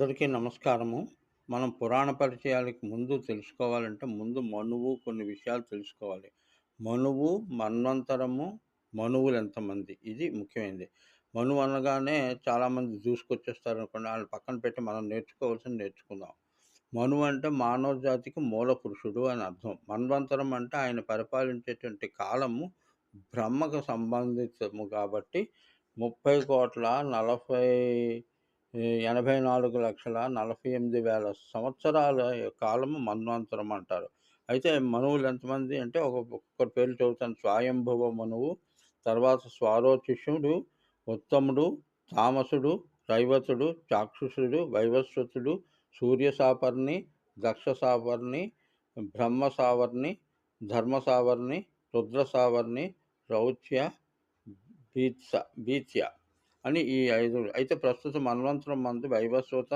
అందరికీ నమస్కారము. మనం పురాణ పరిచయాలకి ముందు తెలుసుకోవాలంటే, ముందు మనువు కొన్ని విషయాలు తెలుసుకోవాలి. మనువు, మన్వంతరము, మనువులెంతమంది? ఇది ముఖ్యమైనది. మనువు అనగానే చాలామంది దూసుకొచ్చేస్తారనుకోండి. వాళ్ళని పక్కన పెట్టి మనం నేర్చుకోవాల్సింది నేర్చుకుందాం. మనువు అంటే మానవ జాతికి మూల పురుషుడు అని అర్థం. మన్వంతరం అంటే ఆయన పరిపాలించేటువంటి కాలము బ్రహ్మకు సంబంధితము కాబట్టి ముప్పై కోట్ల నలభై ఎనభై నాలుగు లక్షల నలభై ఎనిమిది వేల సంవత్సరాల కాలము మన్వంతరం అంటారు. అయితే మనువులు ఎంతమంది అంటే ఒక ఒక్కొక్కరి పేరు చదువుతాను స్వయంభువ మనువు, తర్వాత స్వారోచిషుడు, ఉత్తముడు, తామసుడు, రైవతుడు, చాక్షుషుడు, వైవస్వతుడు, సూర్యసాపర్ణి, దక్షసావర్ణి బ్రహ్మసావర్ణి, ధర్మసావర్ణి, రుద్రసావర్ణి, రౌచ్య, బీత్స బీత్య అని ఈ ఐదు అయితే ప్రస్తుతం మన్వంతరం మందు వైవస్వత,